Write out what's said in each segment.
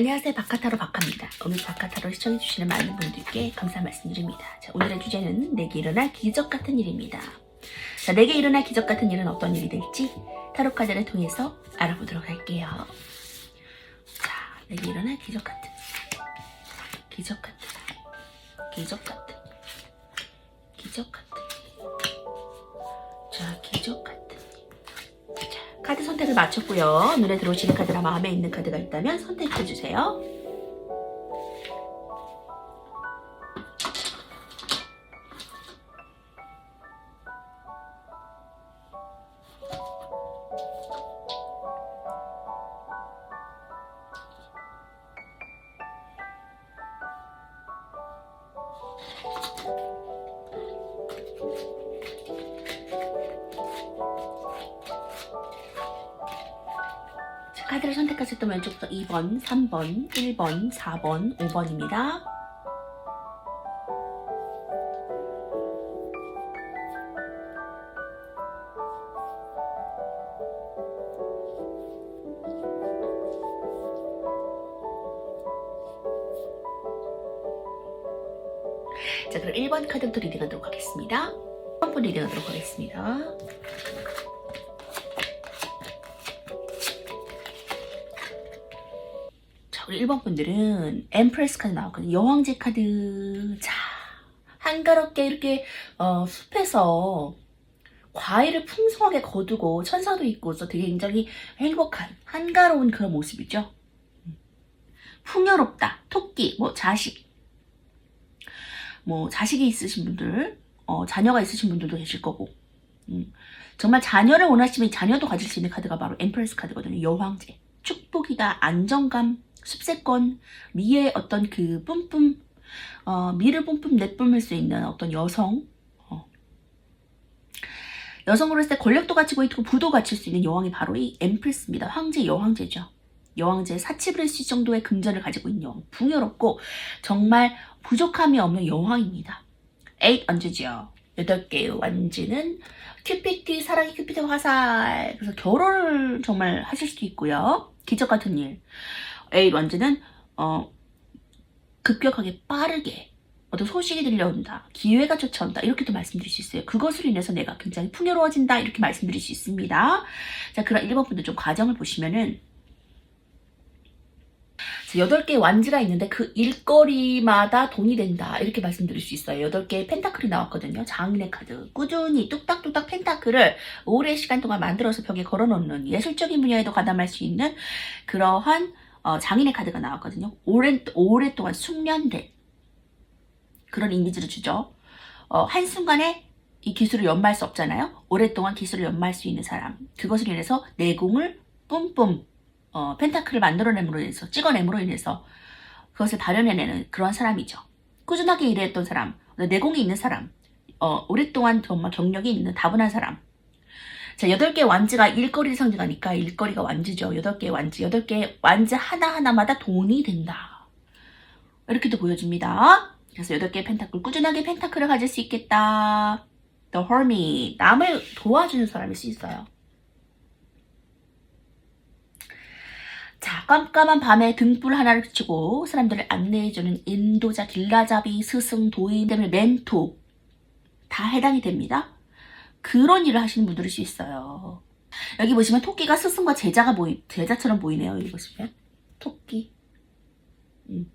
안녕하세요 바카타로 바카입니다. 오늘 바카타로 시청해주시는 많은 분들께 감사 말씀드립니다. 자, 오늘의 주제는 내게 일어날 기적 같은 일입니다. 자, 내게 일어날 기적 같은 일은 어떤 일이 될지 타로 카드를 통해서 알아보도록 할게요. 자, 내게 일어날 기적 같은 기적 같은 기적 같은 기적 같은 자, 기적 같은 자, 카드 선택을 마쳤고요. 눈에 들어오시는 카드나 마음에 있는 카드가 있다면 선택해 주세요. 카드를 선택하셨던 왼쪽부터 2번, 3번, 1번, 4번, 5번입니다. 분들은 엠프레스 카드 나왔거든요. 여왕제 카드. 자, 한가롭게 이렇게 어, 숲에서 과일을 풍성하게 거두고 천사도 있고 서 되게 굉장히 행복한 한가로운 그런 모습이죠. 음. 풍요롭다. 토끼, 뭐 자식. 뭐 자식이 있으신 분들, 어, 자녀가 있으신 분들도 계실 거고. 음. 정말 자녀를 원하시면 자녀도 가질 수 있는 카드가 바로 엠프레스 카드거든요. 여왕제. 축복이다, 안정감, 습세권, 미의 어떤 그 뿜뿜, 어, 미를 뿜뿜 내뿜을 수 있는 어떤 여성, 어. 여성으로서 때 권력도 갖추고 있고 부도 갖출 수 있는 여왕이 바로 이 엠프레스입니다. 황제, 여왕제죠. 여왕제 사치부릴 수 정도의 금전을 가지고 있는 여왕. 풍요롭고 정말 부족함이 없는 여왕입니다. 8 얹으죠. 8개의 완지는 큐피티, 사랑의 큐피티 화살. 그래서 결혼을 정말 하실 수도 있고요. 기적 같은 일. 에이 완즈는 어 급격하게 빠르게 어떤 소식이 들려온다, 기회가 쫓아온다 이렇게도 말씀드릴 수 있어요. 그것으로 인해서 내가 굉장히 풍요로워진다 이렇게 말씀드릴 수 있습니다. 자, 그럼 1번 분들 좀 과정을 보시면은 8개의 완즈가 있는데 그 일거리마다 돈이 된다 이렇게 말씀드릴 수 있어요. 8개의 펜타클이 나왔거든요. 장인의 카드. 꾸준히 뚝딱뚝딱 펜타클을 오랜 시간 동안 만들어서 벽에 걸어 놓는 예술적인 분야에도 가담할 수 있는 그러한 어, 장인의 카드가 나왔거든요. 오랜, 오랫동안 숙련된 그런 이미지를 주죠. 어, 한순간에 이 기술을 연마할 수 없잖아요. 오랫동안 기술을 연마할 수 있는 사람. 그것으로 인해서 내공을 뿜뿜 어, 펜타클을 만들어냄으로 인해서 찍어냄으로 인해서 그것을 발현해내는 그런 사람이죠. 꾸준하게 일했던 사람, 내공이 있는 사람, 어, 오랫동안 정말 경력이 있는 다분한 사람. 자, 8개 완즈가 일거리를 상징하니까 일거리가 완즈죠. 8개 완즈, 8개 완즈 하나하나마다 돈이 된다. 이렇게도 보여줍니다. 그래서 8개의 펜타클, 꾸준하게 펜타클을 가질 수 있겠다. The Hermit, 남을 도와주는 사람일 수 있어요. 자, 깜깜한 밤에 등불 하나를 비추고 사람들을 안내해주는 인도자, 길라잡이, 스승, 도인 때문에 멘토 다 해당이 됩니다. 그런 일을 하시는 분들일 수 있어요. 여기 보시면 토끼가 스승과 제자가 보이, 제자처럼 보이네요. 여기 보시면. 토끼. 음.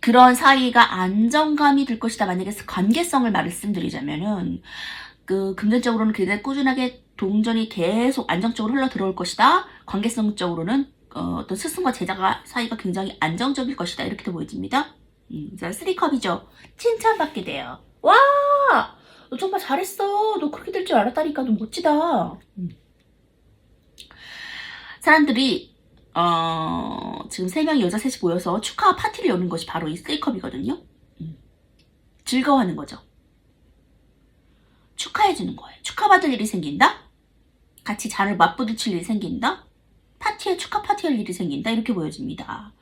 그런 사이가 안정감이 들 것이다. 만약에 관계성을 말씀드리자면은, 그, 금전적으로는 굉장히 꾸준하게 동전이 계속 안정적으로 흘러 들어올 것이다. 관계성적으로는, 어, 어떤 스승과 제자가 사이가 굉장히 안정적일 것이다. 이렇게도 보여집니다. 음, 자, 쓰리컵이죠. 칭찬받게 돼요. 와! 너 정말 잘했어. 너 그렇게 될 줄 알았다니까. 너 멋지다. 음. 사람들이 어, 지금 세 명이 여자 셋이 모여서 축하 파티를 여는 것이 바로 이 쓰리컵이거든요. 음. 즐거워하는 거죠. 축하해주는 거예요. 축하받을 일이 생긴다? 같이 잔을 맞부딪힐 일이 생긴다? 파티에 축하 파티할 일이 생긴다? 이렇게 보여집니다.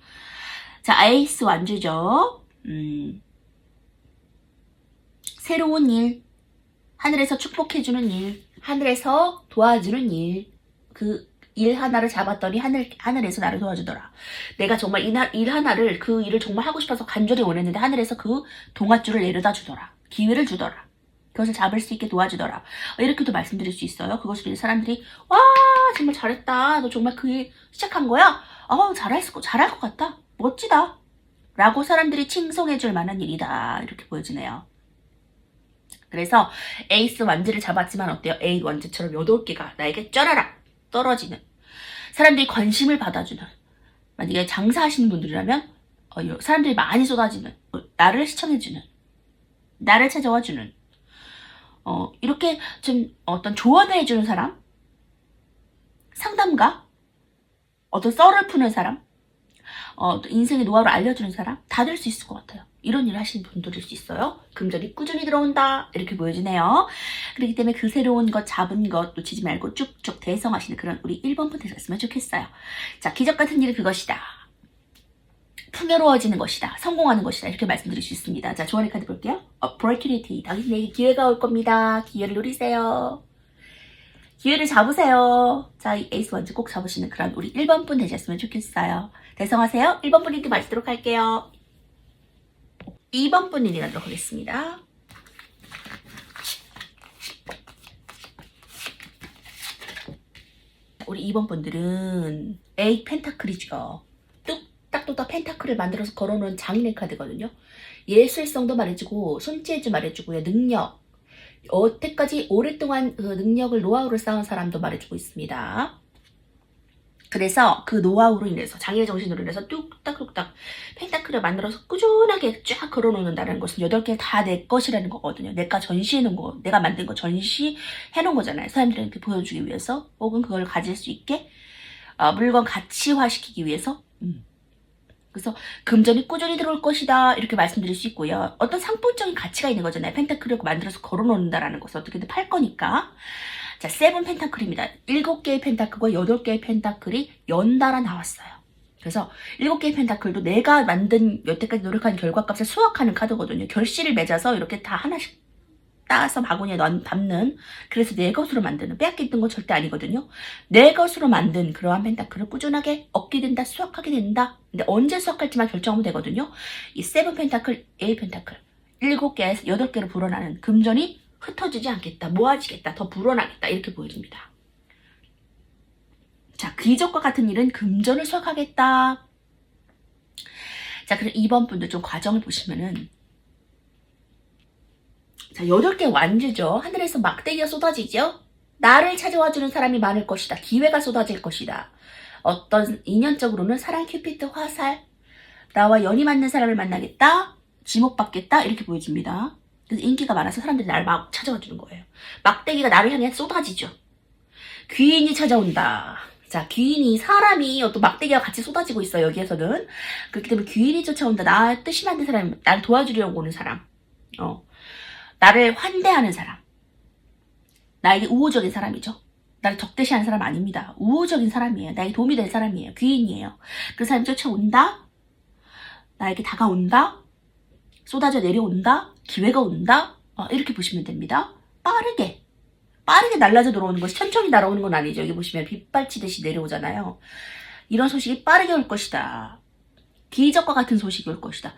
자, 에이스 완주죠. 음. 새로운 일, 하늘에서 축복해주는 일, 하늘에서 도와주는 일, 그 일 하나를 잡았더니 하늘, 하늘에서 나를 도와주더라. 내가 정말 일 하나를, 그 일을 정말 하고 싶어서 간절히 원했는데 하늘에서 그 동아줄을 내려다 주더라. 기회를 주더라. 그것을 잡을 수 있게 도와주더라. 어, 이렇게도 말씀드릴 수 있어요. 그것을 사람들이, 와, 정말 잘했다. 너 정말 그 일 시작한 거야? 어, 잘할, 수- 잘할 것 같다. 멋지다. 라고 사람들이 칭송해줄 만한 일이다. 이렇게 보여지네요. 그래서 에이스 완즈를 잡았지만 어때요? A 완즈처럼 8개가 나에게 쩌라락 떨어지는. 사람들이 관심을 받아주는. 만약에 장사하시는 분들이라면 어, 요- 사람들이 많이 쏟아지는 어, 나를 시청해주는 나를 찾아와주는. 어, 이렇게 좀 어떤 조언을 해주는 사람? 상담가? 어떤 썰을 푸는 사람 어, 또 인생의 노하우를 알려주는 사람 다 될 수 있을 것 같아요. 이런 일을 하시는 분들일 수 있어요. 금전이 꾸준히 들어온다 이렇게 보여지네요. 그렇기 때문에 그 새로운 것 잡은 것 놓치지 말고 쭉쭉 대성하시는 그런 우리 1번 분 되셨으면 좋겠어요. 자 기적 같은 일은 그것이다. 풍요로워지는 것이다. 성공하는 것이다. 이렇게 말씀드릴 수 있습니다. 자 조언의 카드 볼게요. Opportunity. 당신에게 기회가 올 겁니다. 기회를 누리세요. 기회를 잡으세요. 자, 이 에이스 원즈 꼭 잡으시는 그런 우리 1번 분 되셨으면 좋겠어요. 대성하세요. 1번 분 리드 마치도록 할게요. 2번 분 리드 하도록 하겠습니다. 우리 2번 분들은 에이 펜타클이죠. 뚝딱뚝딱 펜타클을 만들어서 걸어놓은 장인의 카드거든요. 예술성도 말해주고 손재주 말해주고요. 능력, 여태까지 오랫동안 그 능력을 노하우를 쌓은 사람도 말해주고 있습니다. 그래서 그 노하우로 인해서 장애 정신으로 인해서 뚝딱뚝딱 펜타클을 만들어서 꾸준하게 쫙 걸어놓는다는 것은 여덟 개 다 내 것이라는 거거든요. 내가 전시해 놓은 거, 내가 만든 거 전시해 놓은 거잖아요. 사람들한테 보여주기 위해서 혹은 그걸 가질 수 있게 어, 물건 가치화시키기 위해서. 음. 그래서 금전이 꾸준히 들어올 것이다 이렇게 말씀드릴 수 있고요. 어떤 상품적인 가치가 있는 거잖아요. 펜타클을 만들어서 걸어놓는다라는 것을 어떻게든 팔 거니까. 자, 세븐 펜타클입니다. 일곱 개의 펜타클과 여덟 개의 펜타클이 연달아 나왔어요. 그래서 일곱 개의 펜타클도 내가 만든 여태까지 노력한 결과값을 수확하는 카드거든요. 결실을 맺어서 이렇게 다 하나씩 따서 바구니에 넣, 담는 그래서 내 것으로 만드는 빼앗겼던 건 절대 아니거든요. 내 것으로 만든 그러한 펜타클을 꾸준하게 얻게 된다, 수확하게 된다. 근데 언제 수확할지만 결정하면 되거든요. 이 세븐 펜타클, 에이 펜타클 일곱 개에서 여덟 개로 불어나는 금전이 흩어지지 않겠다, 모아지겠다, 더 불어나겠다 이렇게 보여집니다. 자, 기적과 같은 일은 금전을 수확하겠다. 자, 그럼 2번 분도 좀 과정을 보시면은 자, 여덟 개 완주죠. 하늘에서 막대기가 쏟아지죠. 나를 찾아와주는 사람이 많을 것이다. 기회가 쏟아질 것이다. 어떤 인연적으로는 사랑 큐피트 화살 나와 연이 맞는 사람을 만나겠다. 지목받겠다. 이렇게 보여집니다. 그래서 인기가 많아서 사람들이 나를 막 찾아와 주는 거예요. 막대기가 나를 향해 쏟아지죠. 귀인이 찾아온다. 자, 귀인이 사람이 어떤 막대기와 같이 쏟아지고 있어요. 여기에서는 그렇기 때문에 귀인이 쫓아온다. 나 뜻이 맞는 사람, 나를 도와주려고 오는 사람, 어, 나를 환대하는 사람, 나에게 우호적인 사람이죠. 나를 적대시하는 사람 아닙니다. 우호적인 사람이에요. 나에게 도움이 될 사람이에요. 귀인이에요. 그 사람이 쫓아온다. 나에게 다가온다. 쏟아져 내려온다. 기회가 온다. 어, 이렇게 보시면 됩니다. 빠르게. 빠르게 날라져 들어오는 것이 천천히 날아오는 건 아니죠. 여기 보시면 빗발치듯이 내려오잖아요. 이런 소식이 빠르게 올 것이다. 기적과 같은 소식이 올 것이다.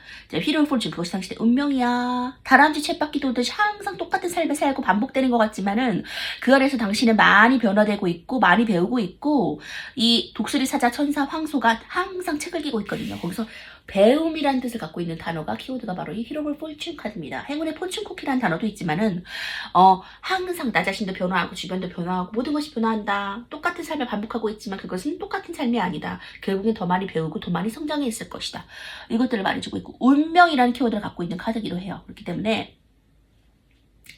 폴진 그것이 당신의 운명이야. 다람쥐 쳇바퀴 돌듯이 항상 똑같은 삶을 살고 반복되는 것 같지만은 그 안에서 당신은 많이 변화되고 있고 많이 배우고 있고 이 독수리 사자 천사 황소가 항상 책을 끼고 있거든요. 거기서 배움이라는 뜻을 갖고 있는 단어가 키워드가 바로 이 히로볼 폴춘 카드입니다. 행운의 폴춘 쿠키라는 단어도 있지만은 어 항상 나 자신도 변화하고 주변도 변화하고 모든 것이 변화한다. 똑같은 삶을 반복하고 있지만 그것은 똑같은 삶이 아니다. 결국엔 더 많이 배우고 더 많이 성장해 있을 것이다. 이것들을 말해주고 있고 운명이라는 키워드를 갖고 있는 카드기도 해요. 그렇기 때문에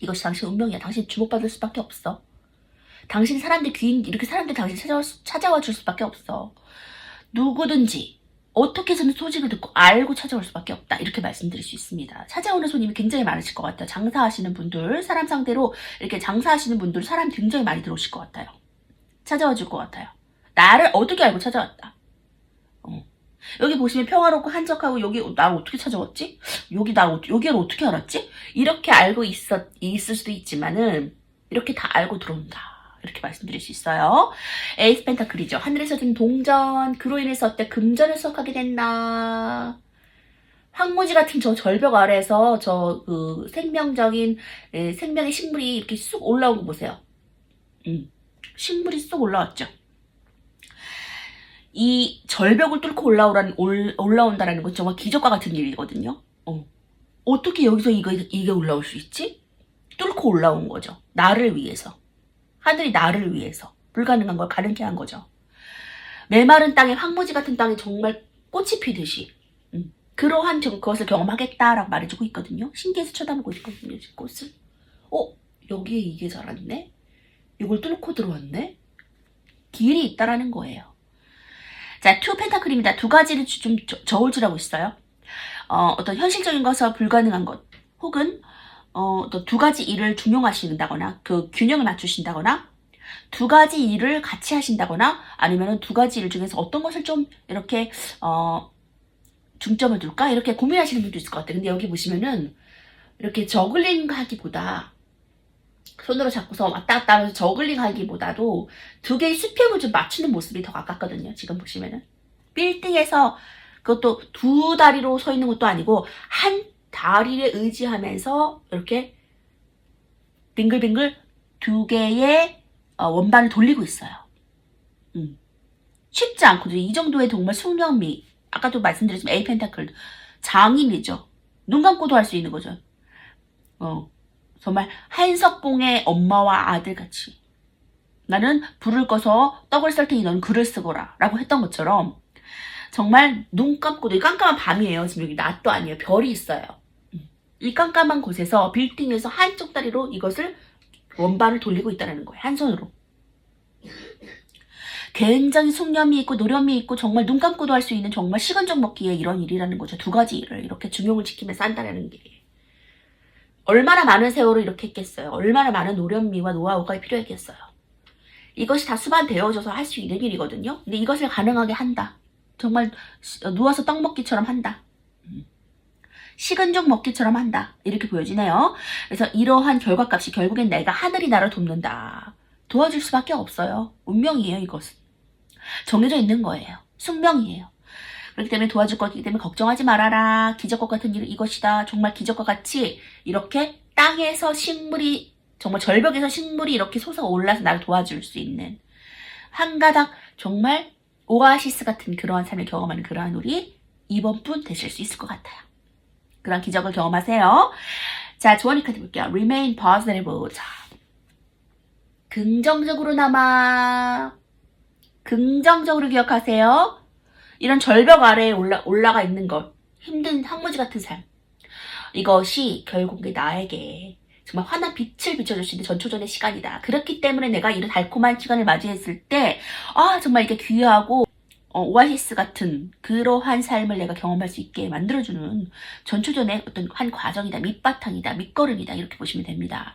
이것이 당신 운명이야. 당신 주목받을 수밖에 없어. 당신 사람들 귀인 이렇게 사람들 당신 찾아와 줄 수밖에 없어. 누구든지 어떻게 해서는 소식을 듣고 알고 찾아올 수밖에 없다. 이렇게 말씀드릴 수 있습니다. 찾아오는 손님이 굉장히 많으실 것 같아요. 장사하시는 분들, 사람 상대로 이렇게 장사하시는 분들 사람 굉장히 많이 들어오실 것 같아요. 찾아와 줄 것 같아요. 나를 어떻게 알고 찾아왔다. 어. 여기 보시면 평화롭고 한적하고 여기 나를 어떻게 찾아왔지? 여기 나 여기를 어떻게 알았지? 이렇게 알고 있었 있을 수도 있지만은 이렇게 다 알고 들어온다. 이렇게 말씀드릴 수 있어요. 에이스 펜타클이죠. 하늘에서 든 동전, 그로 인해서 어때 금전을 수확하게 된다. 황무지 같은 저 절벽 아래에서 저 그 생명적인 에, 생명의 식물이 이렇게 쑥 올라온 거 보세요. 음, 식물이 쑥 올라왔죠. 이 절벽을 뚫고 올라오라는 올, 올라온다라는 건 정말 기적과 같은 일이거든요. 어. 어떻게 여기서 이거 이게 올라올 수 있지? 뚫고 올라온 거죠. 나를 위해서. 하늘이 나를 위해서. 불가능한 걸 가능케 한 거죠. 메마른 땅에 황무지 같은 땅에 정말 꽃이 피듯이 음, 그러한 저- 그것을 경험하겠다라고 말해주고 있거든요. 신기해서 쳐다보고 있거든요. 꽃을. 어? 여기에 이게 자랐네? 이걸 뚫고 들어왔네? 길이 있다라는 거예요. 자, 투 펜타클입니다. 두 가지를 주- 좀 저- 저울질하고 있어요. 어, 어떤 현실적인 것과 불가능한 것, 혹은 어, 또두 가지 일을 중용하신다거나 그 균형을 맞추신다거나 두 가지 일을 같이 하신다거나 아니면 두 가지 일 중에서 어떤 것을 좀 이렇게 어, 중점을 둘까 이렇게 고민하시는 분도 있을 것 같아요. 근데 여기 보시면은 이렇게 저글링 하기보다 손으로 잡고서 왔다 갔다 하면서 저글링 하기보다도 두 개의 수평을 좀 맞추는 모습이 더 가깝거든요. 지금 보시면은 빌딩에서 그것도 두 다리로 서 있는 것도 아니고 한 다리를 의지하면서 이렇게 빙글빙글 두 개의 어, 원반을 돌리고 있어요. 음. 쉽지 않거든요. 이 정도의 정말 숙련미. 아까도 말씀드렸지만 에이 펜타클 장인이죠. 눈 감고도 할 수 있는 거죠. 어, 정말 한석봉의 엄마와 아들 같이. 나는 불을 꺼서 떡을 썰 테니 넌 글을 쓰거라. 라고 했던 것처럼 정말 눈 감고도 이 깜깜한 밤이에요. 지금 여기 낮도 아니에요. 별이 있어요. 음. 이 깜깜한 곳에서 빌딩에서 한쪽 다리로 이것을 원반을 돌리고 있다는 거예요. 한 손으로. 굉장히 숙련미 있고 노련미 있고 정말 눈 감고도 할 수 있는 정말 시간적 먹기에 이런 일이라는 거죠. 두 가지 일을 이렇게 중용을 지키면서 한다는 게. 얼마나 많은 세월을 이렇게 했겠어요. 얼마나 많은 노련미와 노하우가 필요했겠어요. 이것이 다 수반되어져서 할 수 있는 일이거든요. 근데 이것을 가능하게 한다. 정말 시- 누워서 떡 먹기처럼 한다. 음. 식은 죽 먹기처럼 한다. 이렇게 보여지네요. 그래서 이러한 결과값이 결국엔 내가 하늘이 나를 돕는다. 도와줄 수밖에 없어요. 운명이에요, 이것은. 정해져 있는 거예요. 숙명이에요. 그렇기 때문에 도와줄 거기 때문에 걱정하지 말아라. 기적과 같은 일 이것이다. 정말 기적과 같이 이렇게 땅에서 식물이 정말 절벽에서 식물이 이렇게 솟아 올라서 나를 도와줄 수 있는 한 가닥 정말 오아시스 같은 그러한 삶을 경험하는 그러한 우리 이번 분 되실 수 있을 것 같아요. 그런 기적을 경험하세요. 자, 조언이 카드 볼게요. Remain positive. 자, 긍정적으로나마 긍정적으로 기억하세요. 이런 절벽 아래에 올라, 올라가 있는 것. 힘든 황무지 같은 삶. 이것이 결국에 나에게 정말 환한 빛을 비춰줄 수 있는 전초전의 시간이다. 그렇기 때문에 내가 이런 달콤한 시간을 맞이했을 때, 아, 정말 이게 귀하고, 어, 오아시스 같은 그러한 삶을 내가 경험할 수 있게 만들어주는 전초전의 어떤 한 과정이다. 밑바탕이다. 밑거름이다. 이렇게 보시면 됩니다.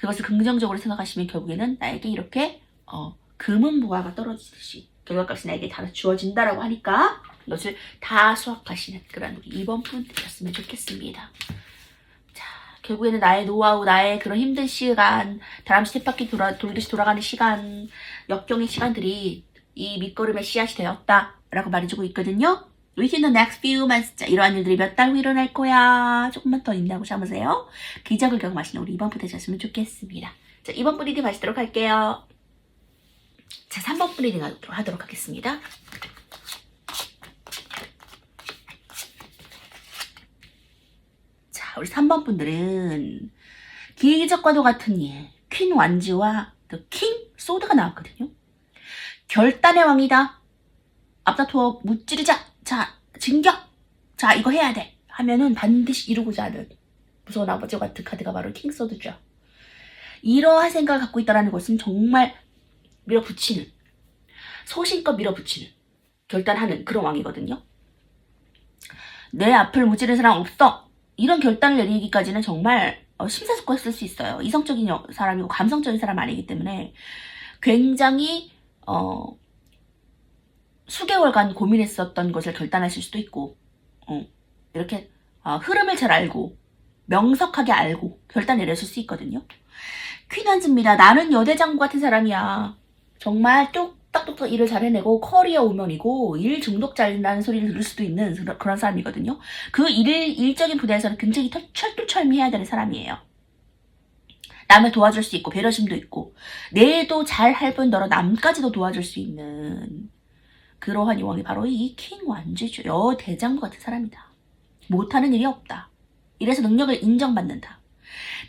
그것을 긍정적으로 생각하시면 결국에는 나에게 이렇게, 어, 금은 보화가 떨어지듯이 결과값이 나에게 다 주어진다라고 하니까 이것을 다 수확하시는 그런 우리 이번 분 되셨으면 좋겠습니다. 자, 결국에는 나의 노하우, 나의 그런 힘든 시간, 다람쥐 쳇바퀴 돌아, 돌듯이 돌아가는 시간, 역경의 시간들이 이 밑거름의 씨앗이 되었다 라고 말해주고 있거든요. Within the next few months. 자, 이러한 일들이 몇 달 후 일어날 거야. 조금만 더 인내하고 참으세요. 기적을 경험하시는 우리 이번 분 되셨으면 좋겠습니다. 자, 이번 분 리딩 마치도록 할게요. 자, 3번 분 리딩 하도록 하겠습니다. 자, 우리 3번 분들은 기적과도 같은 일, 퀸 완지와 킹 소드가 나왔거든요. 결단의 왕이다. 앞다투어 무찌르자. 자, 진격. 자, 이거 해야 돼. 하면은 반드시 이루고자 하는 무서운 아버지와 같은 카드가 바로 킹 소드죠. 이러한 생각을 갖고 있다는 것은 정말 밀어붙이는 소신껏 밀어붙이는 결단하는 그런 왕이거든요. 내 앞을 무찌르는 사람 없어. 이런 결단을 내리기까지는 정말 어, 심사숙고했을 수 있어요. 이성적인 여- 사람이고 감성적인 사람 아니기 때문에 굉장히 어, 수개월간 고민했었던 것을 결단하실 수도 있고 어, 이렇게 어, 흐름을 잘 알고 명석하게 알고 결단 내렸을 수 있거든요. 퀸한즈입니다. 나는 여대장부 같은 사람이야. 정말 뚝딱뚝딱 일을 잘 해내고 커리어 우먼이고 일 중독 잘나는 소리를 들을 수도 있는 그런- 사람이거든요. 그 일, 일적인 분야에서는 굉장히 털- 철두철미해야 되는 사람이에요. 남을 도와줄 수 있고 배려심도 있고 내도 잘 할 뿐더러 남까지도 도와줄 수 있는 그러한 요왕이 바로 이 킹 완주죠. 여대장부 같은 사람이다. 못하는 일이 없다. 이래서 능력을 인정받는다.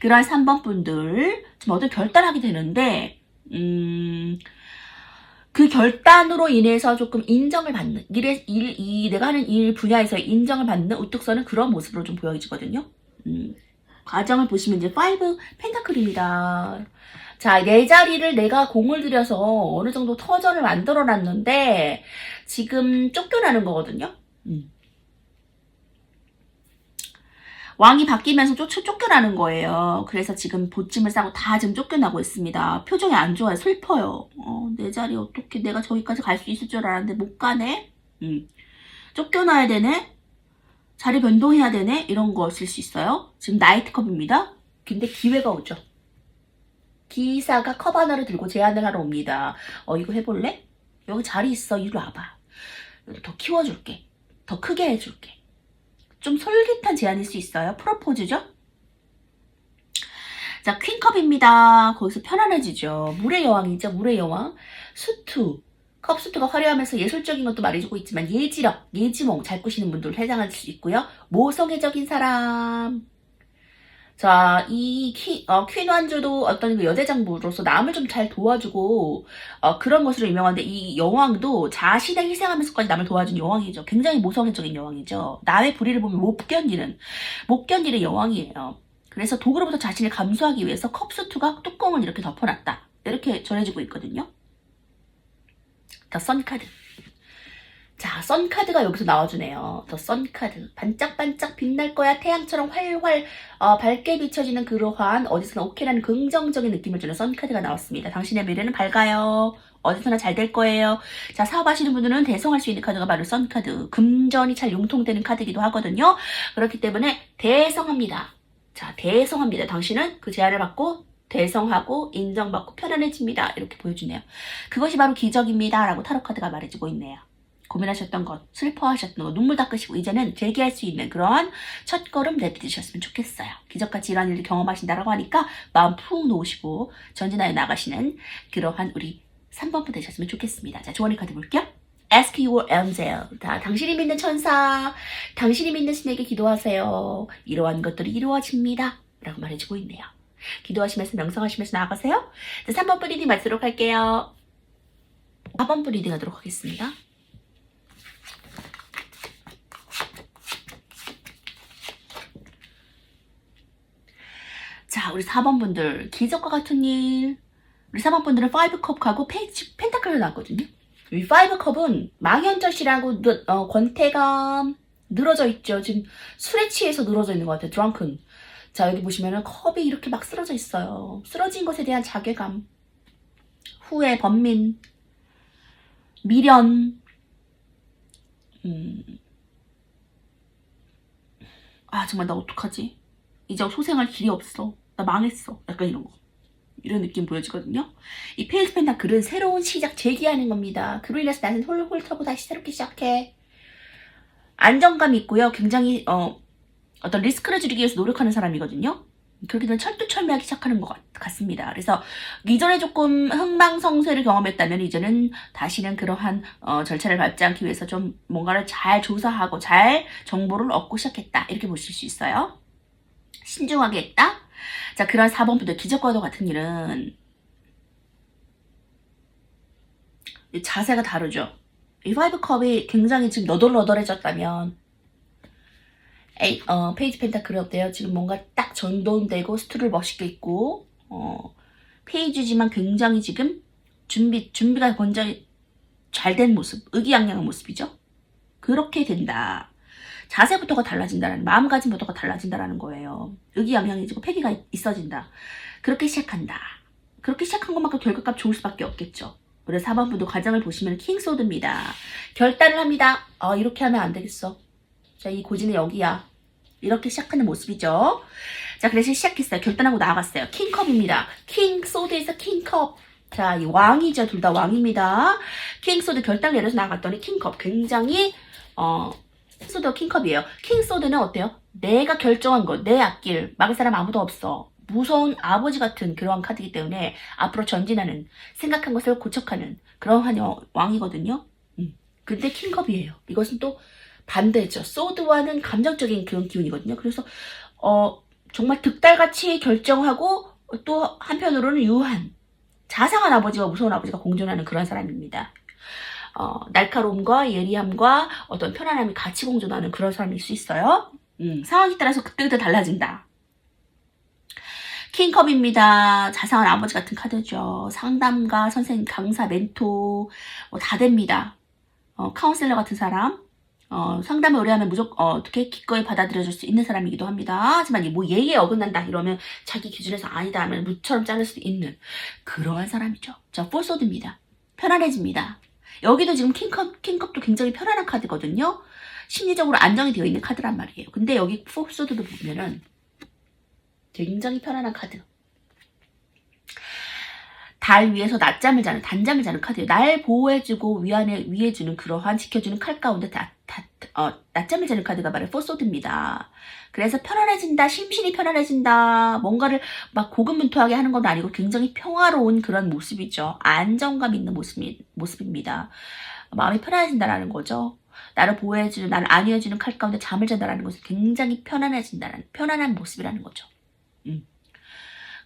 그러한 3번 분들 좀 어떤 결단하게 되는데 음, 그 결단으로 인해서 조금 인정을 받는 일에 일, 이 내가 하는 일 분야에서 인정을 받는 우뚝서는 그런 모습으로 좀 보여지거든요. 음, 과정을 보시면 이제 5 펜타클입니다. 자, 내 자리를 내가 공을 들여서 어느 정도 터전을 만들어 놨는데 지금 쫓겨나는 거거든요. 음. 왕이 바뀌면서 쫓, 쫓겨나는 거예요. 그래서 지금 보찜을 싸고 다 지금 쫓겨나고 있습니다. 표정이 안 좋아요. 슬퍼요. 어, 내 자리 어떻게 내가 저기까지 갈 수 있을 줄 알았는데 못 가네? 음. 쫓겨나야 되네? 자리 변동해야 되네? 이런 거였을 수 있어요. 지금 나이트컵입니다. 근데 기회가 오죠. 기사가 컵 하나를 들고 제안을 하러 옵니다. 어, 이거 해볼래? 여기 자리 있어. 이리 와봐. 더 키워줄게. 더 크게 해줄게. 좀 솔깃한 제안일 수 있어요. 프로포즈죠? 자, 퀸컵입니다. 거기서 편안해지죠. 물의 여왕이죠. 물의 여왕. 수투. 컵 수투가 화려하면서 예술적인 것도 말해주고 있지만 예지력, 예지몽 잘 꾸시는 분들 해당할 수 있고요. 모성애적인 사람. 자, 이 키, 어, 퀸 완주도 어떤 그 여대장부로서 남을 좀 잘 도와주고, 어, 그런 것으로 유명한데, 이 여왕도 자신을 희생하면서까지 남을 도와준 여왕이죠. 굉장히 모성애적인 여왕이죠. 남의 불의를 보면 못 견디는, 못 견디는 여왕이에요. 그래서 독으로부터 자신을 감수하기 위해서 컵수투가 뚜껑을 이렇게 덮어놨다. 이렇게 전해지고 있거든요. 더 선카드. 자, 선카드가 여기서 나와주네요. 더 선카드. 반짝반짝 빛날 거야. 태양처럼 활활 어, 밝게 비춰지는 그러한 어디서나 오케이라는 긍정적인 느낌을 주는 선카드가 나왔습니다. 당신의 미래는 밝아요. 어디서나 잘 될 거예요. 자, 사업하시는 분들은 대성할 수 있는 카드가 바로 선카드. 금전이 잘 융통되는 카드이기도 하거든요. 그렇기 때문에 대성합니다. 자, 대성합니다. 당신은 그 제안을 받고 대성하고 인정받고 편안해집니다. 이렇게 보여주네요. 그것이 바로 기적입니다. 라고 타로카드가 말해주고 있네요. 고민하셨던 것, 슬퍼하셨던 것, 눈물 닦으시고 이제는 재기할 수 있는 그런 첫 걸음 내디디셨으면 좋겠어요. 기적같이 이런 일을 경험하신다라고 하니까 마음 푹 놓으시고 전진하여 나가시는 그러한 우리 3번부 되셨으면 좋겠습니다. 자, 조언의 카드 볼게요. Ask your angel. 다 당신이 믿는 천사, 당신이 믿는 신에게 기도하세요. 이러한 것들이 이루어집니다. 라고 말해주고 있네요. 기도하시면서 명상하시면서 나아가세요. 자, 3번부 리딩 마치도록 할게요. 4번부 리딩 하도록 하겠습니다. 자, 우리 4번 분들 기적과 같은 일. 우리 4번 분들은 5컵 가고 페이지 펜타클을 나왔거든요. 이 5컵은 망연자실하고 느- 어, 권태감 늘어져 있죠. 지금 술에 취해서 늘어져 있는 것 같아요. 드렁큰. 자, 여기 보시면은 컵이 이렇게 막 쓰러져 있어요. 쓰러진 것에 대한 자괴감. 후회, 번민, 미련. 음. 아, 정말 나 어떡하지? 이제 소생할 길이 없어. 나 망했어. 약간 이런 거. 이런 느낌 보여지거든요. 이 페이스 펜타클은 새로운 시작, 재기하는 겁니다. 그로 인해서 나는 홀홀 털고 다시 새롭게 시작해. 안정감이 있고요. 굉장히 어, 어떤 리스크를 줄이기 위해서 노력하는 사람이거든요. 그렇게 되면 철두철미하기 시작하는 것 같- 같습니다. 그래서 이전에 조금 흥망성쇠를 경험했다면 이제는 다시는 그러한 어, 절차를 밟지 않기 위해서 좀 뭔가를 잘 조사하고 잘 정보를 얻고 시작했다. 이렇게 보실 수 있어요. 신중하게 했다. 자, 그런 4번부터 기적과도 같은 일은 이 자세가 다르죠. 이 5컵이 굉장히 지금 너덜너덜해졌다면 에이, 어, 페이지 펜타클이 어때요? 지금 뭔가 딱 전돈되고 스툴을 멋있게 입고 어, 페이지지만 굉장히 지금 준비, 준비가 굉장히 잘 된 모습, 의기양양한 모습이죠. 그렇게 된다. 자세부터가 달라진다는 마음가짐부터가 달라진다라는 거예요. 의기양양해지고 패기가 있어진다. 그렇게 시작한다. 그렇게 시작한 것만큼 결과값 좋을 수밖에 없겠죠. 그래서 4번부도 과정을 보시면 킹소드입니다. 결단을 합니다. 아 이렇게 하면 안 되겠어. 자 이 고지는 여기야. 이렇게 시작하는 모습이죠. 자, 그래서 시작했어요. 결단하고 나아갔어요. 킹컵입니다. 킹 소드에서 킹컵. 자, 이 왕이죠. 둘 다 왕입니다. 킹 소드 결단 내려서 나갔더니 킹컵. 굉장히 어 소드 킹컵이에요. 킹 소드는 어때요? 내가 결정한 거, 내 앞길 막을 사람 아무도 없어. 무서운 아버지 같은 그러한 카드이기 때문에 앞으로 전진하는 생각한 것을 고척하는 그러한 여- 왕이거든요. 음. 근데 킹컵이에요. 이것은 또 반대죠. 소드와는 감정적인 그런 기운이거든요. 그래서 어 정말 득달같이 결정하고 또 한편으로는 유한 자상한 아버지와 무서운 아버지가 공존하는 그런 사람입니다. 어, 날카로움과 예리함과 어떤 편안함이 같이 공존하는 그런 사람일 수 있어요. 음, 상황에 따라서 그때그때 달라진다. 킹컵입니다. 자상한 아버지 같은 카드죠. 상담가, 선생님, 강사, 멘토, 뭐 다 됩니다. 어, 카운셀러 같은 사람, 어, 상담을 의뢰하면 무조건 어, 어떻게 기꺼이 받아들여줄 수 있는 사람이기도 합니다. 하지만 이 뭐 예의에 어긋난다 이러면 자기 기준에서 아니다 하면 무처럼 자를 수 있는 그러한 사람이죠. 자, 폴소드입니다. 편안해집니다. 여기도 지금 킹컵, 킹컵도 굉장히 편안한 카드거든요. 심리적으로 안정이 되어 있는 카드란 말이에요. 근데 여기 폴소드도 보면은 굉장히 편안한 카드. 달 위에서 낮잠을 자는 단잠을 자는 카드예요. 날 보호해주고 위안에 위해주는 그러한 지켜주는 칼 가운데 다, 다, 어, 낮잠을 자는 카드가 바로 포소드입니다. 그래서 편안해진다, 심신이 편안해진다, 뭔가를 막 고군분투하게 하는 건 아니고 굉장히 평화로운 그런 모습이죠. 안정감 있는 모습이, 모습입니다. 마음이 편안해진다라는 거죠. 나를 보호해주는, 나를 안위해주는 칼 가운데 잠을 잔다라는 것은 굉장히 편안해진다는, 편안한 모습이라는 거죠. 음.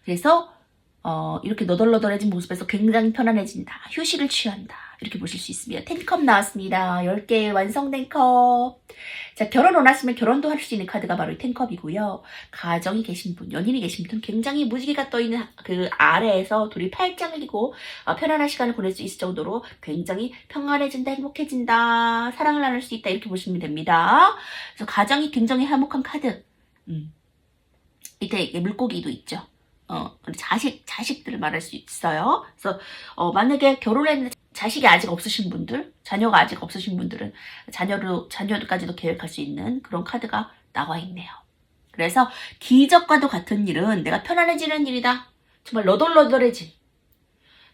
그래서 어, 이렇게 너덜너덜해진 모습에서 굉장히 편안해진다. 휴식을 취한다. 이렇게 보실 수 있습니다. 텐컵 나왔습니다. 10개의 완성된 컵. 자, 결혼 원하시면 결혼도 할 수 있는 카드가 바로 이 텐컵이고요. 가정이 계신 분, 연인이 계신 분, 굉장히 무지개가 떠있는 그 아래에서 둘이 팔짱을 끼고 어, 편안한 시간을 보낼 수 있을 정도로 굉장히 평안해진다, 행복해진다, 사랑을 나눌 수 있다. 이렇게 보시면 됩니다. 그래서 가정이 굉장히 화목한 카드. 음. 이게 물고기도 있죠. 어, 우리 자식, 자식들을 말할 수 있어요. 그래서, 어, 만약에 결혼했는데 자식이 아직 없으신 분들, 자녀가 아직 없으신 분들은 자녀로, 자녀까지도 계획할 수 있는 그런 카드가 나와 있네요. 그래서 기적과도 같은 일은 내가 편안해지는 일이다. 정말 너덜너덜해진.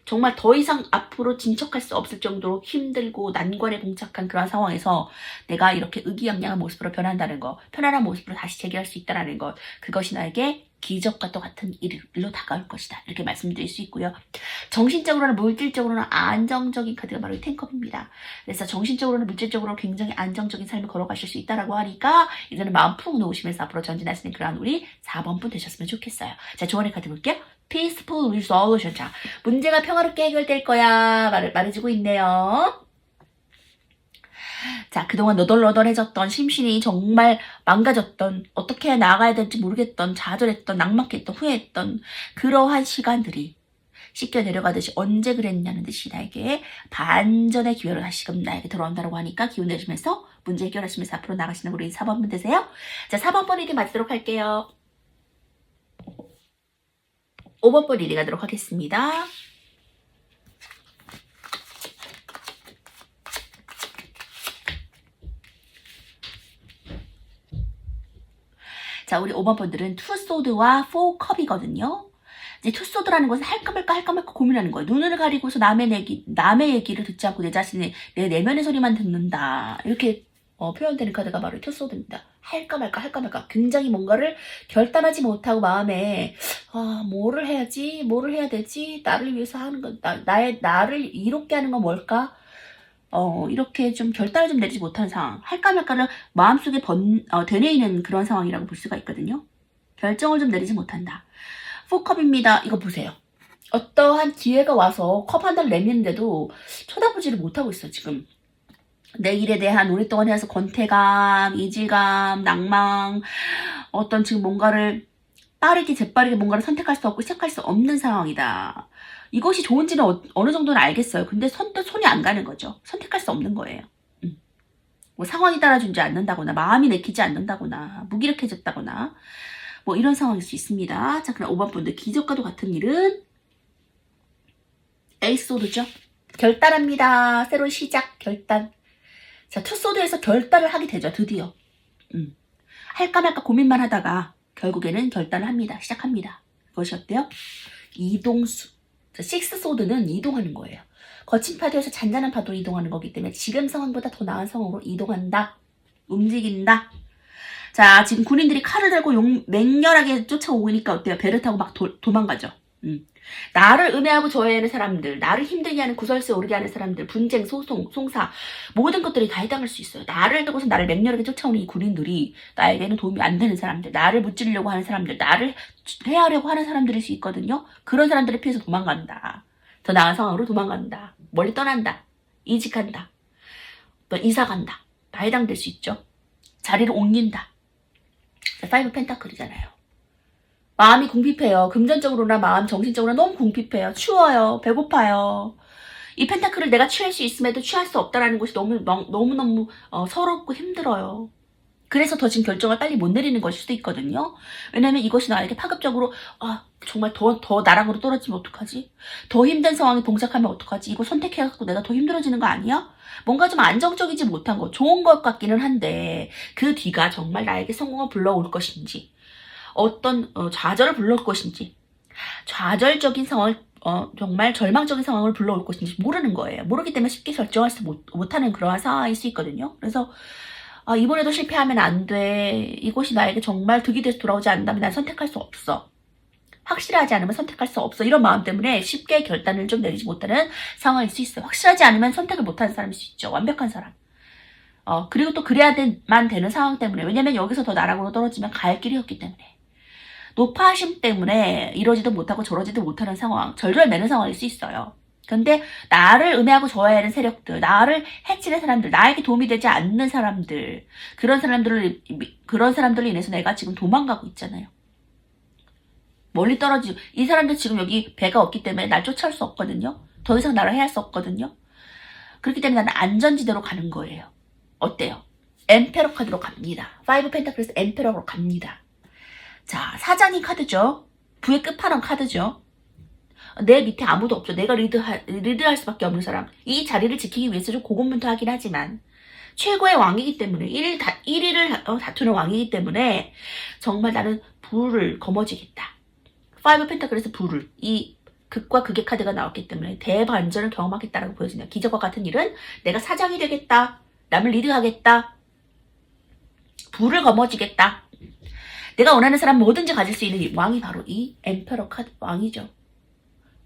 정말 더 이상 앞으로 진척할 수 없을 정도로 힘들고 난관에 봉착한 그런 상황에서 내가 이렇게 의기양양한 모습으로 변한다는 것, 편안한 모습으로 다시 재기할 수 있다는 것, 그것이 나에게 기적과 또 같은 일로 다가올 것이다. 이렇게 말씀드릴 수 있고요. 정신적으로는 물질적으로는 안정적인 카드가 바로 이 텐컵입니다. 그래서 정신적으로는 물질적으로 굉장히 안정적인 삶을 걸어가실 수 있다라고 하니까 이제는 마음 푹 놓으시면서 앞으로 전진하시는 그런 우리 4번 분 되셨으면 좋겠어요. 자, 조언의 카드 볼게요. Peaceful Resolution. 자, 문제가 평화롭게 해결될 거야. 말, 말해주고 있네요. 자, 그동안 너덜너덜해졌던 심신이 정말 망가졌던, 어떻게 나아가야 될지 모르겠던, 좌절했던, 낙막했던, 후회했던 그러한 시간들이 씻겨 내려가듯이 언제 그랬냐는 듯이 나에게 반전의 기회로 다시금 나에게 돌아온다고 하니까 기운 내주면서 문제 해결하시면서 앞으로 나가시는 우리 4번분 되세요. 자, 4번분 리딩 마치도록 할게요. 5번분 리딩 하도록 하겠습니다. 자, 우리 5번 분들은 투소드와 포컵이거든요. 이제 투소드라는 것은 할까 말까 할까 말까 고민하는 거예요. 눈을 가리고서 남의 얘기, 남의 얘기를 듣지 않고 내 자신의 내 내면의 소리만 듣는다. 이렇게 어, 표현되는 카드가 바로 투소드입니다. 할까 말까 할까 말까 굉장히 뭔가를 결단하지 못하고 마음에 아 뭐를 해야지 뭐를 해야 되지 나를 위해서 하는 건 나, 나의 나를 이롭게 하는 건 뭘까 어, 이렇게 좀 결단을 좀 내리지 못하는 상황. 할까 말까를 마음속에 번, 어, 되뇌이는 그런 상황이라고 볼 수가 있거든요. 결정을 좀 내리지 못한다. 포컵입니다. 이거 보세요. 어떠한 기회가 와서 컵 한 달 내미는데도 쳐다보지를 못하고 있어, 지금. 내 일에 대한 오랫동안 해서 권태감, 이질감, 낭망, 어떤 지금 뭔가를 빠르게, 재빠르게 뭔가를 선택할 수 없고 시작할 수 없는 상황이다. 이것이 좋은지는 어, 느 정도는 알겠어요. 근데 선뜻 손이 안 가는 거죠. 선택할 수 없는 거예요. 음. 뭐 상황이 따라주지 않는다거나 마음이 내키지 않는다거나 무기력해졌다거나 뭐 이런 상황일 수 있습니다. 자 그럼 5번 분들 기적과도 같은 일은 에이스 소드죠. 결단합니다. 새로운 시작 결단. 자 투소드에서 결단을 하게 되죠. 드디어. 음. 할까 말까 고민만 하다가 결국에는 결단을 합니다. 시작합니다. 그것이 어때요? 이동수. 자, 식스 소드는 이동하는 거예요. 거친 파도에서 잔잔한 파도로 이동하는 거기 때문에 지금 상황보다 더 나은 상황으로 이동한다. 움직인다. 자, 지금 군인들이 칼을 들고 용, 맹렬하게 쫓아오니까 어때요? 배를 타고 막 도, 도망가죠. 음. 나를 음해하고 저해하는 사람들, 나를 힘들게 하는 구설수에 오르게 하는 사람들, 분쟁, 소송, 송사, 모든 것들이 다 해당할 수 있어요. 나를 두고서 나를 맹렬하게 쫓아오는 이 군인들이 나에게는 도움이 안 되는 사람들, 나를 무찌르려고 하는 사람들, 나를 해하려고 하는 사람들일 수 있거든요. 그런 사람들을 피해서 도망간다. 더 나은 상황으로 도망간다. 멀리 떠난다. 이직한다. 또 이사 간다. 다 해당될 수 있죠. 자리를 옮긴다. 파이브 펜타클이잖아요. 마음이 궁핍해요. 금전적으로나 마음, 정신적으로나 너무 궁핍해요. 추워요. 배고파요. 이 펜타클을 내가 취할 수 있음에도 취할 수 없다라는 것이 너무, 너무, 너무 어, 서럽고 힘들어요. 그래서 더 지금 결정을 빨리 못 내리는 것일 수도 있거든요. 왜냐면 이것이 나에게 파급적으로, 아, 정말 더, 더 나랑으로 떨어지면 어떡하지? 더 힘든 상황에 봉착하면 어떡하지? 이거 선택해갖고 내가 더 힘들어지는 거 아니야? 뭔가 좀 안정적이지 못한 거, 좋은 것 같기는 한데, 그 뒤가 정말 나에게 성공을 불러올 것인지, 어떤 어, 좌절을 불러올 것인지, 좌절적인 상황을, 어, 정말 절망적인 상황을 불러올 것인지 모르는 거예요. 모르기 때문에 쉽게 결정할 수 못, 못하는 그러한 상황일 수 있거든요. 그래서, 아, 이번에도 실패하면 안 돼. 이곳이 나에게 정말 득이 돼서 돌아오지 않는다면 난 선택할 수 없어. 확실하지 않으면 선택할 수 없어. 이런 마음 때문에 쉽게 결단을 좀 내리지 못하는 상황일 수 있어요. 확실하지 않으면 선택을 못하는 사람일 수 있죠. 완벽한 사람. 어, 그리고 또 그래야만 되는 상황 때문에. 왜냐면 여기서 더 나락으로 떨어지면 갈 길이 없기 때문에. 높아심 때문에 이러지도 못하고 저러지도 못하는 상황, 절절 매는 상황일 수 있어요. 근데 나를 음해하고 좋아하는 세력들, 나를 해치는 사람들, 나에게 도움이 되지 않는 사람들, 그런 사람들을, 그런 사람들로 인해서 내가 지금 도망가고 있잖아요. 멀리 떨어지고, 이 사람들 지금 여기 배가 없기 때문에 날 쫓아올 수 없거든요. 더 이상 나를 해할 수 없거든요. 그렇기 때문에 나는 안전지대로 가는 거예요. 어때요? 엠페러 카드로 갑니다. 파이브 펜타클에서 엠페러로 갑니다. 자, 사장이 카드죠. 부의 끝판왕 카드죠. 내 밑에 아무도 없죠. 내가 리드할, 리드할 수밖에 없는 사람. 이 자리를 지키기 위해서 좀 고군분투하긴 하지만 최고의 왕이기 때문에 1위, 다, 1위를 다투는 왕이기 때문에 정말 나는 부를 거머쥐겠다. 파이브 펜타클에서 부를 이 극과 극의 카드가 나왔기 때문에 대반전을 경험하겠다라고 보여지네요. 기적과 같은 일은 내가 사장이 되겠다. 남을 리드하겠다. 부를 거머쥐겠다. 내가 원하는 사람 뭐든지 가질 수 있는 이 왕이 바로 이 엠페러 카드 왕이죠.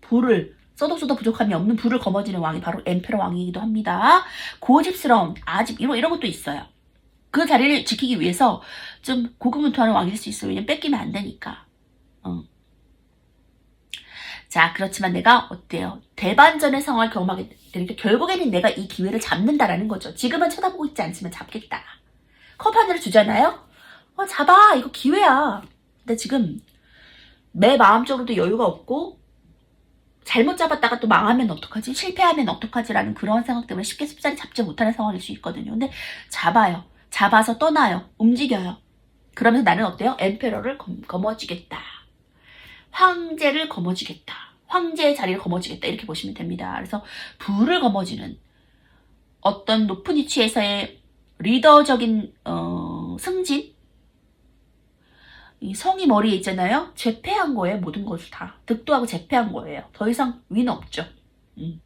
부를 써도 써도 부족함이 없는 부를 거머쥐는 왕이 바로 엠페러 왕이기도 합니다. 고집스러움, 아집 이런 이런 것도 있어요. 그 자리를 지키기 위해서 좀 고군분투하는 왕일 수 있어요. 왜냐면 뺏기면 안 되니까. 어. 자, 그렇지만 내가 어때요? 대반전의 상황을 경험하게 되니까 결국에는 내가 이 기회를 잡는다라는 거죠. 지금은 쳐다보고 있지 않지만 잡겠다. 컵 하나를 주잖아요? 어, 잡아. 이거 기회야. 근데 지금 내 마음적으로도 여유가 없고 잘못 잡았다가 또 망하면 어떡하지? 실패하면 어떡하지라는 그런 생각 때문에 쉽게 습자리 잡지 못하는 상황일 수 있거든요. 근데 잡아요. 잡아서 떠나요. 움직여요. 그러면서 나는 어때요? 엠페러를 검, 거머쥐겠다. 황제를 거머쥐겠다. 황제의 자리를 거머쥐겠다. 이렇게 보시면 됩니다. 그래서 부를 거머쥐는 어떤 높은 위치에서의 리더적인 어, 승진 이 성이 머리에 있잖아요. 재패한 거예요. 모든 것을 다. 득도하고 재패한 거예요. 더 이상 위는 없죠. 음.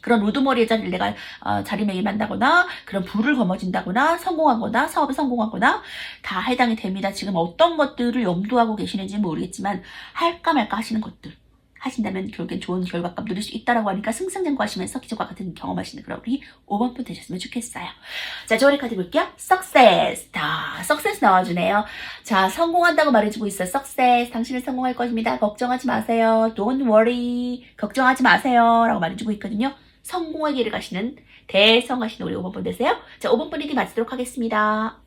그런 우두머리의 자리를 내가 어, 자리매김한다거나 그런 부를 거머쥔다거나 성공하거나 사업에 성공하거나 다 해당이 됩니다. 지금 어떤 것들을 염두하고 계시는지 모르겠지만 할까 말까 하시는 것들 하신다면 결국엔 좋은 결과값 누릴 수 있다라고 하니까 승승장구하시면서 기적과 같은 경험하시는 그런 우리 5번 분 되셨으면 좋겠어요. 자, 저리 카드 볼게요. Success. 다 Success 나와주네요. 자, 성공한다고 말해주고 있어요. Success. 당신은 성공할 것입니다. 걱정하지 마세요. Don't worry. 걱정하지 마세요. 라고 말해주고 있거든요. 성공의 길을 가시는 대성하시는 우리 5번 분 되세요. 자, 5번분 리딩 마치도록 하겠습니다.